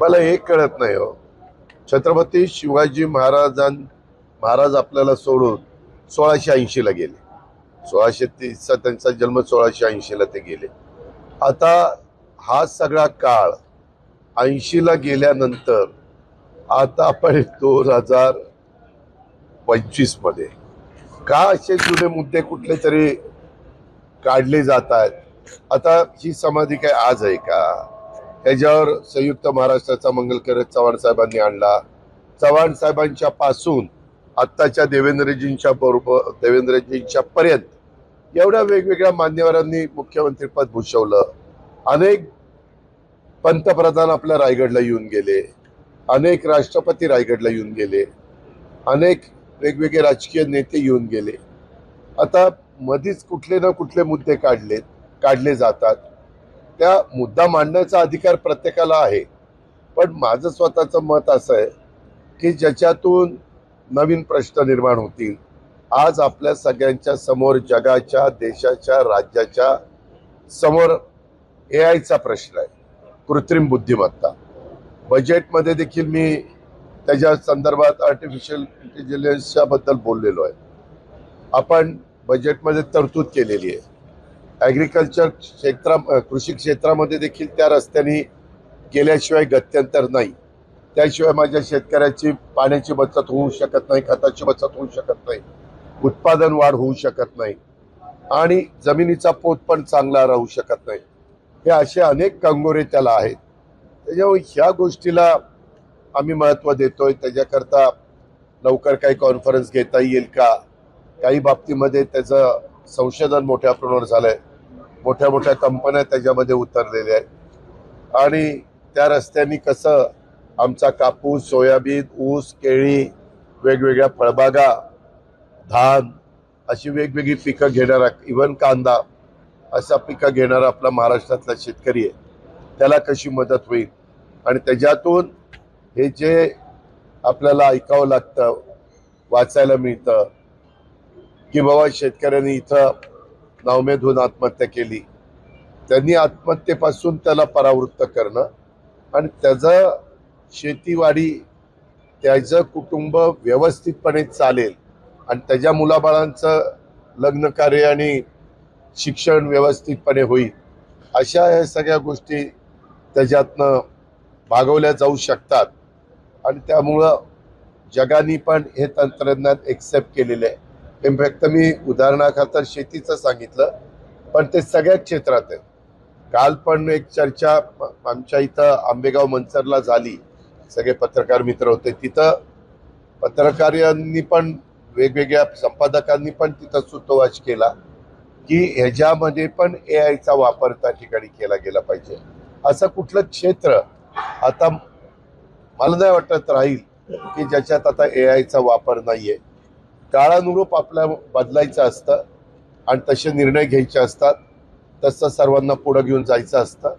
मला हे कळत नाही हो. छत्रपती शिवाजी महाराजां महाराज आपल्याला सोडून सोळाशे ऐंशीला गेले. सोळाशे तीसचा त्यांचा जन्म सोळाशे ऐंशीला ते गेले. आता हा सगळा काळ ऐंशीला गेल्यानंतर आता आपण दोन हजार पंचवीसमध्ये का असे जुने मुद्दे कुठले तरी काढले जात आहेत? आता ही समाधी काय आज आहे का? त्याच्यावर संयुक्त महाराष्ट्राचा मंगलकर चव्हाण साहेबांनी आणला. चव्हाण साहेबांच्या पासून आत्ताच्या देवेंद्रजींच्या बरोबर देवेंद्रजींच्या पर्यंत एवढ्या वेगवेगळ्या मान्यवरांनी मुख्यमंत्रीपद भूषवलं. अनेक पंतप्रधान आपल्या रायगडला येऊन गेले. अनेक राष्ट्रपती रायगडला येऊन गेले. अनेक वेगवेगळे राजकीय नेते येऊन गेले. आता मधीच कुठले ना कुठले मुद्दे काढले काढले जातात. त्या मुद्दा मांडण्याचा अधिकार प्रत्येकाला आहे. पण माझं स्वतःचं मत असं आहे की ज्याच्यातून नवीन प्रश्न निर्माण होतील. आज आपल्या सगळ्यांच्या समोर जगाच्या देशाच्या राज्याच्या समोर ए आयचा प्रश्न आहे. कृत्रिम बुद्धिमत्ता. बजेटमध्ये देखील मी त्याच्या संदर्भात आर्टिफिशियल इंटेलिजन्सच्या बद्दल बोललेलो आहे. आपण बजेटमध्ये तरतूद केलेली आहे. ॲग्रिकल्चर क्षेत्रा कृषी क्षेत्रामध्ये देखील त्या रस्त्याने गेल्याशिवाय गत्यंतर नाही. त्याशिवाय माझ्या शेतकऱ्याची पाण्याची बचत होऊ शकत नाही खताची बचत होऊ शकत नाही उत्पादन वाढ होऊ शकत नाही आणि जमिनीचा पोत पण चांगला राहू शकत नाही. हे असे अनेक कंगोरे त्याला आहेत. त्याच्यामुळे ह्या गोष्टीला आम्ही महत्त्व देतोय. त्याच्याकरता लवकर काही कॉन्फरन्स घेता येईल का? काही बाबतीमध्ये त्याचं संशोधन मोठ्या प्रमाणावर झालं आहे मोठ्या मोठ्या कंपन्या त्याच्यामध्ये उतरलेल्या आहेत. आणि त्या रस्त्यांनी कसं आमचा कापूस सोयाबीन ऊस केळी वेगवेगळ्या फळबागा धान अशी वेगवेगळी पिकं घेणारा इवन कांदा असा पिकं घेणारा आपला महाराष्ट्रातला शेतकरी आहे. त्याला कशी मदत होईल? आणि त्याच्यातून हे जे आपल्याला ऐकावं लागतं वाचायला मिळतं की बाबा शेतकऱ्यांनी इथं नावमेद होऊन आत्महत्या केली. त्यांनी आत्महत्येपासून त्याला परावृत्त करणं आणि त्याचं शेतीवाडी त्याचं कुटुंब व्यवस्थितपणे चालेल आणि त्याच्या मुलाबाळांचं लग्न कार्य आणि शिक्षण व्यवस्थितपणे होईल अशा ह्या सगळ्या गोष्टी त्याच्यातनं भागवल्या जाऊ शकतात. आणि त्यामुळं जगाने पण हे तंत्रज्ञान एक्सेप्ट केलेलं आहे. इनफॅक्ट मी उदाहरणाखातर शेतीचं सांगितलं पण ते सगळ्याच क्षेत्रात आहे काल पण एक चर्चा आमच्या इथं आंबेगाव मंचरला झाली. सगळे पत्रकार मित्र होते तिथं. पत्रकारांनी पण वेगवेगळ्या संपादकांनी पण तिथं सुतोवाच केला की ह्याच्यामध्ये पण ए आयचा वापर त्या ठिकाणी केला गेला पाहिजे. असं कुठलं क्षेत्र आता मला नाही वाटत राहील की ज्याच्यात आता ए आयचा वापर नाही आहे काळानुरूप आपल्या बदलायचं असतं आणि तसे निर्णय घ्यायचे असतात तसं सर्वांना पुढं घेऊन जायचं असतं.